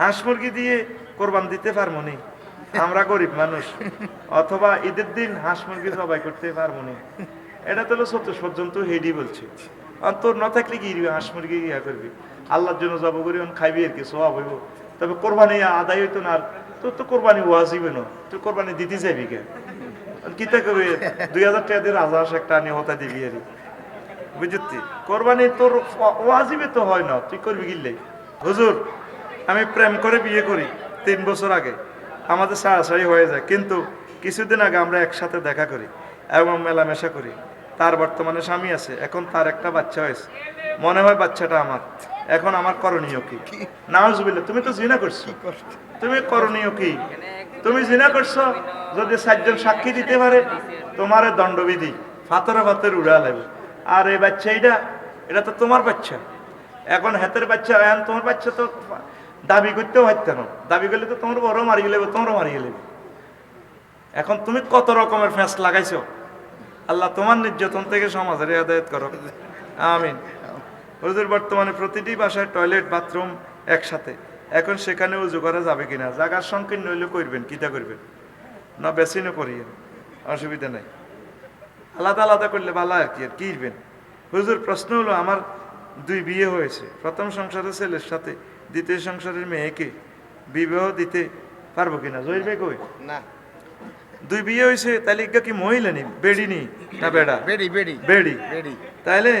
হাঁস মুরগি দিয়ে কোরবান দিতে পারব নি। আমরা গরিব মানুষ। অথবা ঈদের দিন হাঁস মুরগি জবাই করতে পারব নি। এটা তো সত্য পর্যন্ত হেডি বলছে। তোর না থাকলে কি হাঁস মুরগি ইয়া করবি? আল্লাহর জন্য জব করি খাইবি আর কি সব হইব। তবে কোরবানি আদায় হইতো না তোর তো কোরবানি ওয়াজিবে না। তুই কোরবানি দিতে যাবি কে? কিতা করবি দুই হাজার টাকা দিয়ে রাজা একটা নিয়ে হতা দিবি আর বুঝতি কোরবানি তোর ওয়াজিবে তো হয় না, তুই করবি গিললে হুজুর আমি প্রেম করে বিয়ে করি তিন বছর আগে। আমাদের সারাসারি হয়ে যায় কিন্তু কিছুদিন আগে আমরা একসাথে দেখা করি এবং মেলামেশা করি। তার বর্তমানে স্বামী আছে এখন তার একটা বাচ্চা হয়েছে। মনে হয় বাচ্চাটা আমার। এখন আমার করণীয় কি? নাউজুবিল্লাহ তুমি তো জিনা করছ। তুমি করণীয় কি? তুমি জিনা করছ? যদি সাতজন সাক্ষী দিতে পারে তোমার দণ্ডবিধি ফাতরে ফাতের উড়া লাগবে আর এই বাচ্চা এটা এটা তো তোমার বাচ্চা। এখন হাতের বাচ্চা এখন তোমার বাচ্চা তো দাবি করতেও হইতে না। দাবি করলে তো তোমার বড় মারি গেলে, তোমারও মারি গেলে। এখন তুমি কত রকমের ফ্যাঁস লাগাইছো? আল্লাহ তোমার নির্যাতন থেকে সমাজের আদায়ত করো। আমিন। হুজুর, বর্তমানে প্রতিটি বাসায় টয়লেট, বাথরুম একসাথে। এখন সেখানে উজু করা যাবে কিনা? জায়গার সংকীর্ণ হইলে করবেন কিতা করবেন না, বেসিনও করিয়ে অসুবিধা নাই। আলাদা আলাদা করলে ভালো আর কি আর কি ইরবেন? হুজুর, প্রশ্ন হলো, আমার দুই বিয়ে হয়েছে। প্রথম সংসারের ছেলের সাথে দ্বিতীয় সংসারের মেয়েকে বিবাহ দিতে পারব কিনা? জহির ভাই কই? না। দুই বিয়ে হয়েছে তাহলে কি মহিলা নি? বেড়ি নি? না বেড়া? বেডি বেডি। বেড়ি? বেডি। তাহলে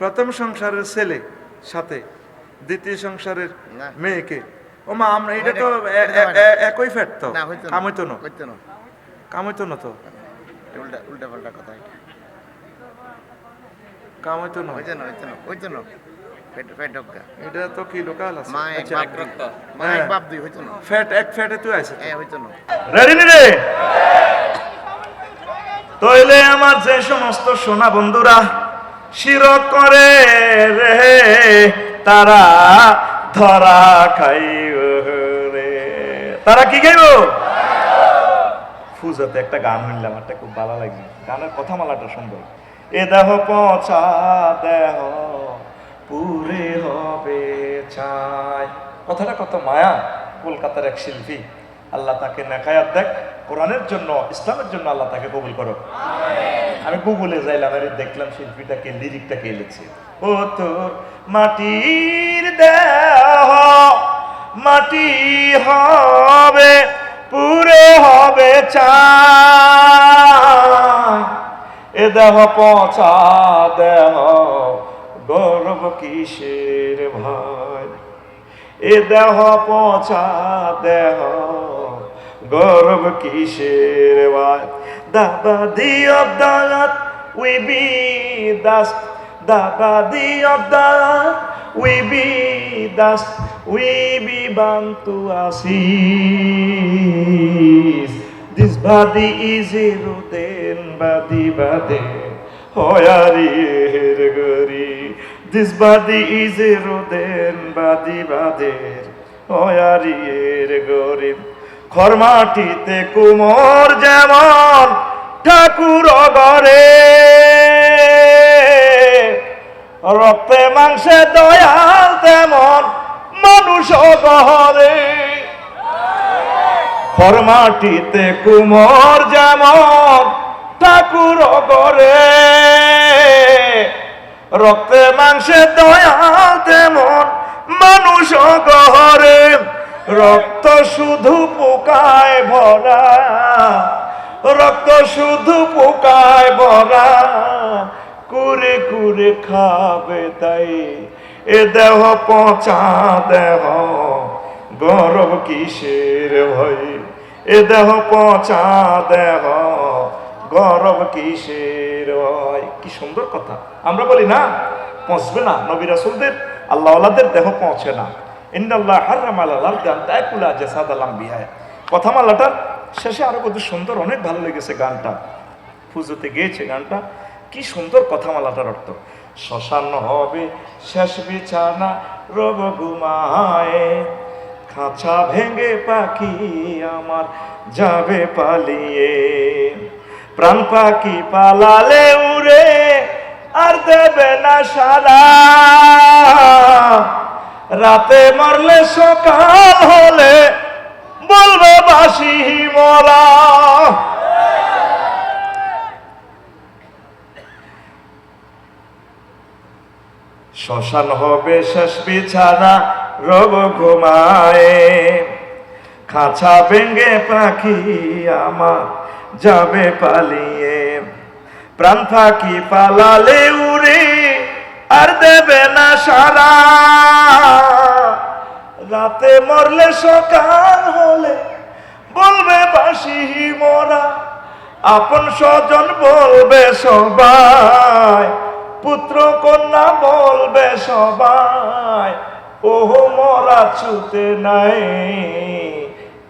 প্রথম সংসারের ছেলে সাথে দ্বিতীয় সংসারের মেয়েকে? ও মা আমরা এটা তো একই ফ্যাট তো? কামইতো না? কামইতো না তো? উল্টা উল্টা পাল্টা কথা কামইতো না? হইতো না হইতো না। হইতো এটা তো কি লোকাল আছে? মা এক আচ্ছা, বাপ মা এক হ্যাঁ। বাপ দুই হইতো না। ফ্যাট এক ফ্যাটে তুই আছে। এ হইতো না। রেডি রে তইলে আমার যে সমস্ত সোনা বন্ধুরা শির করে রে তারা ধরা খাই রে। তারা কি খাইব ফুজাতে একটা গান শুনলাম একটা খুব ভালো লাগছে গানের কথা মালাটা সুন্দর এ দেহ পচা দেহ পুরে হবে চাই কথাটা কত মায়া কলকাতার এক শিল্পী। আল্লাহ তাকে নেখায়াত দেখ কোরআনের জন্য ইসলামের জন্য আল্লাহ তাকে কবুল করো আমি গুগলে যাইলাম আর দেখলাম শিল্পীটাকে লিরিকটাকে লিখছে। ও তোর মাটির দেহ মাটি হবে পুরে হবে চাই এ দেহ পচা দেহ। করব কিসের ভয় এ দেহ পচা দেহ গরব কিসের ভয় দাদা দি আব্দালাত, উই বি দাস। দাদা দি আব্দালাত, উই বি দাস। উই বি বান্তু আসিস। দিস বাদি ইজি রুতেন বাদি বাদে হয়ারি হের গরিব বাদি ইজ রোদেন বাদি বাদের হয়ারির গরিব। খরমাটিতে কুমোর যেমন ঠাকুর গরে রক্তে, মাংসে, দয়াল তেমন মানুষ গহরে খরমাটিতে কুমোর যেমন ঠাকুর গরে রক্তে মাংসে দয়া তেমন মানুষ গহরে। রক্ত শুধু পোকায় ভরা। রক্ত শুধু পোকায় ভরা। কুরে কুরে খাবে তাই এ দেহ পচা দেহ। গরব কিসের ভয়? এ দেহ পচা দেহ। গরব কিসের কি সুন্দর কথা। আমরা বলি, না, পৌঁছবে না নবী রাসুলদের। আল্লাহ আল্লাহদের দেহ পৌঁছে না। শেষে কত সুন্দর, অনেক ভালো লেগেছে গানটা। পুজোতে গানটা। কি সুন্দর কথা মালাটার অর্থ হবে, শেষ রব খাঁচা ভেঙে পাখি আমার যাবে পালিয়ে। প্রাণ পাখি পালালে উড়ে, আর দেবে না সারা। রাতে মরলে সকাল হলে বলবে বাসি মরা। শ্মশান হবে শেষ বিছানা রব ঘুমায়। খাঁচা ভেঙ্গে পাখি আমার যাবে পালিয়ে, প্রাণ ফাঁকি পালালে উড়ে, আর দেবে না সারা। রাতে মরলে সকাল হলে বলবে বাসি মরা। আপন স্বজন বলবে সবাই, পুত্র কন্যা বলবে সবাই, ওহো মরা ছুতে নাই,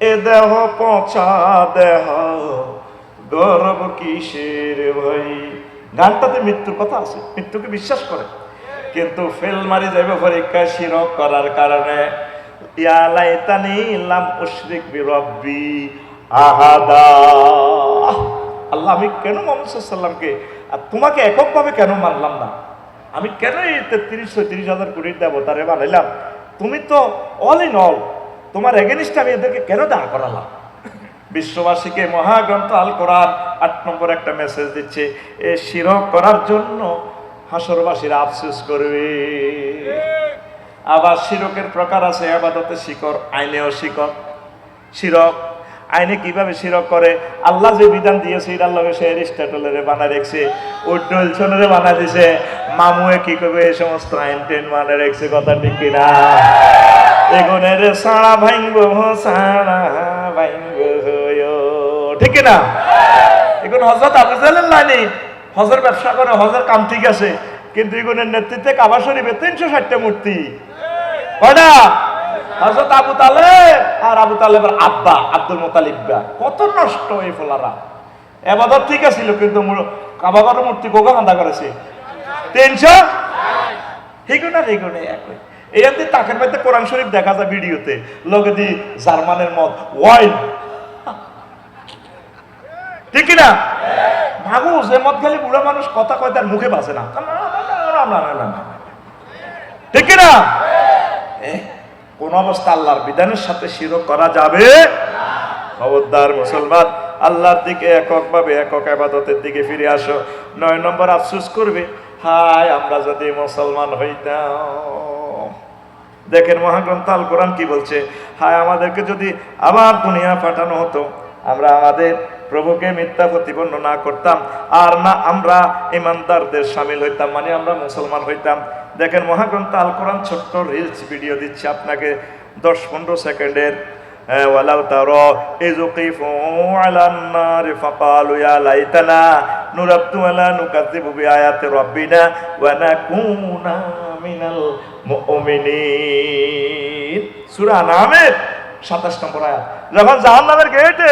এ দেহ পচা দেহ। গর্ব কিসের ভাই গানটাতে মৃত্যুর কথা আছে, মৃত্যুকে বিশ্বাস করে। কিন্তু ফেল মারি যাবে পরীক্ষায় শিরক করার কারণে। ইয়া লাইতানি লাম আল্লাহ, আমি কেন মোহাম্মদ সাল্লামকে আর তোমাকে এককভাবে কেন মানলাম না? আমি কেন এই তেত্রিশ ছত্রিশ হাজার কোটির দেবতারে বানাইলাম? তুমি তো অল ইন অল তোমার এগেনিস্টে আমি এদেরকে কেন দাঁড় করালাম? বিশ্ববাসীকে মহাগ্রন্থ আল কোরআন আট নম্বর একটা মেসেজ দিচ্ছে, এ শিরক করার জন্য হাসরবাসীরা আফসোস করবে। আবার শিরকের প্রকার আছে আবাদতে শিকর আইনেও শিকর শিরক, আইনে কীভাবে শিরক করে? আল্লাহ যে বিধান দিয়েছে এটার লগে সে এরিস্টটলের বানা রেখছে উড্ডলছনের বানা দিছে মামুয়ে কি করবে? এই সমস্ত আইন টেন মানে রেখছে, কথা ঠিক কিনা? এগুনের সাড়া ভাঙব সাড়া ভাঙব। ঠিক না এখন হজরত আবু জাহেলের লাইনে হজের ব্যবসা করে, হজের কাম ঠিক আছে, কিন্তু এগুনের নেতৃত্বে কাবা শরীফে তিনশো ষাটটা মূর্তি। কয়টা হজরত আবু তালেব আর আবু তালেবের আব্বা আব্দুল মোতালিব্বা কত নষ্ট এই ফলারা। এবাদত ঠিক আছিল, কিন্তু মূল- কাবাগর মূর্তি কোকা হান্দা করেছে? তিনশো? হিগুনা হিগুনে একই। এই তাকের মধ্যে কোরআন শরীফ দেখা যায় ভিডিওতে। লগে দি জার্মানের মত ওয়াইন ঠিক না ভাগু, যে মত খালি বুড়া মানুষ কথা কয়, তার মুখে বাসে না। ঠিক না কোন অবস্থা আল্লাহর বিধানের সাথে শিরক করা যাবে? খবরদার মুসলমান, আল্লাহর দিকে এককভাবে একক আবাদতের দিকে ফিরে আসো। নয় নম্বর আফসোস করবে, হায়, আমরা যদি মুসলমান হইতাম। দেখেন মহাগ্রন্থ আল কোরআন কি বলছে? হায়, আমাদেরকে যদি আবার দুনিয়া পাঠানো হতো, আমরা আমাদের প্রভুকে মিথ্যা প্রতিপন্ন না করতাম আর না আমরা ইমানদারদের সামিল হইতাম মানে আমরা মুসলমান হইতাম দেখেন মহাগ্রন্থ আল কোরআন ছোট্ট রিলস ভিডিও দিচ্ছে আপনাকে দশ পনেরো সেকেন্ডের হ্যাঁ, ولو ترى إذ وقفوا على النار فقالوا يا ليتنا نرد ولا نكذب بآيات ربنا ونكون من المؤمنين সূরা নামের 27 নম্বর আয়াত যখন জাহান্নামের গেটে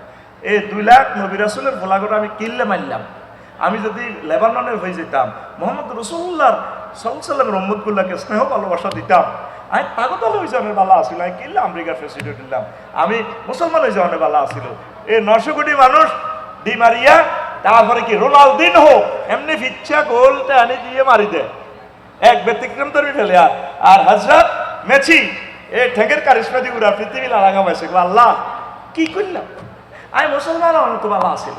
এই দুই লাখ নবী রাসূলের ফলাগড় আমি কিল্লে মারলাম। আমি যদি লেবাননের হয়ে যেতাম, মোহাম্মদ রসুল্লাহর সাল্লামের রহমদুল্লাহকে স্নেহ, ভালোবাসা দিতাম। আমি পাগতল হয়ে যাওয়ার বালা আসিল আমি কিনলে আমেরিকার প্রেসিডেন্ট দিলাম আমি মুসলমান হয়ে যাওয়ার বালা আসিল এই নশো কোটি মানুষ ডি মারিয়া, তারপরে কি রোনালদিন হোক, এমনি ফিচ্ছা গোলটা আনি দিয়ে মারি দেয়। এক ব্যতিক্রম ধর্মী ফেলে আর আর হজরত মেছি এ ঠেকের কারিশমা দিয়ে উড়া পৃথিবী লাগা পাইছে আল্লাহ, কি করলাম? আমি মুসলমান অনেক বালা আসিল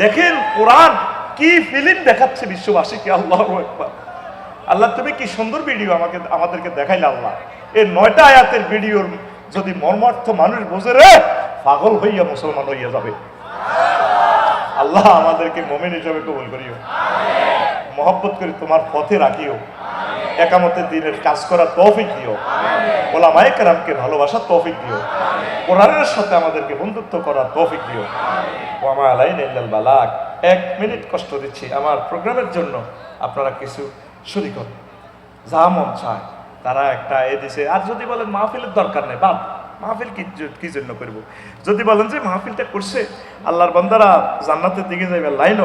দেখেন কোরআন কি ফিল্ম দেখাচ্ছে বিশ্ববাসীকে, আল্লাহ একবার আল্লাহ, তুমি কি সুন্দর ভিডিও আমাকে, আমাদেরকে দেখাইলে আল্লাহ। এই নয়টা আয়াতের ভিডিওর যদি মর্মার্থ মানুষ বোঝে রে, পাগল হইয়া মুসলমান হইয়া যাবে। আল্লাহ আমাদেরকে মোমেন হিসাবে কবুল করিও। মহব্বত করে তোমার পথে রাখিও। একামতের দিনের কাজ করার তৌফিক দিও। ওলামায়ে কেরামকে ভালোবাসার তৌফিক দিও। কোরআনের সাথে আমাদেরকে বন্ধুত্ব করার তৌফিক দিও। ওয়ামা আলাইন ইল্লাল বালাক এক মিনিট কষ্ট দিচ্ছি আমার প্রোগ্রামের জন্য। আপনারা কিছু শুরু করুন যা মন চায়। তারা একটা এ দিছে, আর যদি বলেন মাহফিলের দরকার নেই, বাদ। মাহফিল কি কি জন্য করব? যদি বলেন যে মাহফিলটা করছে, আল্লাহর বান্দারা জান্নাতের দিকে যাইবে, লাইন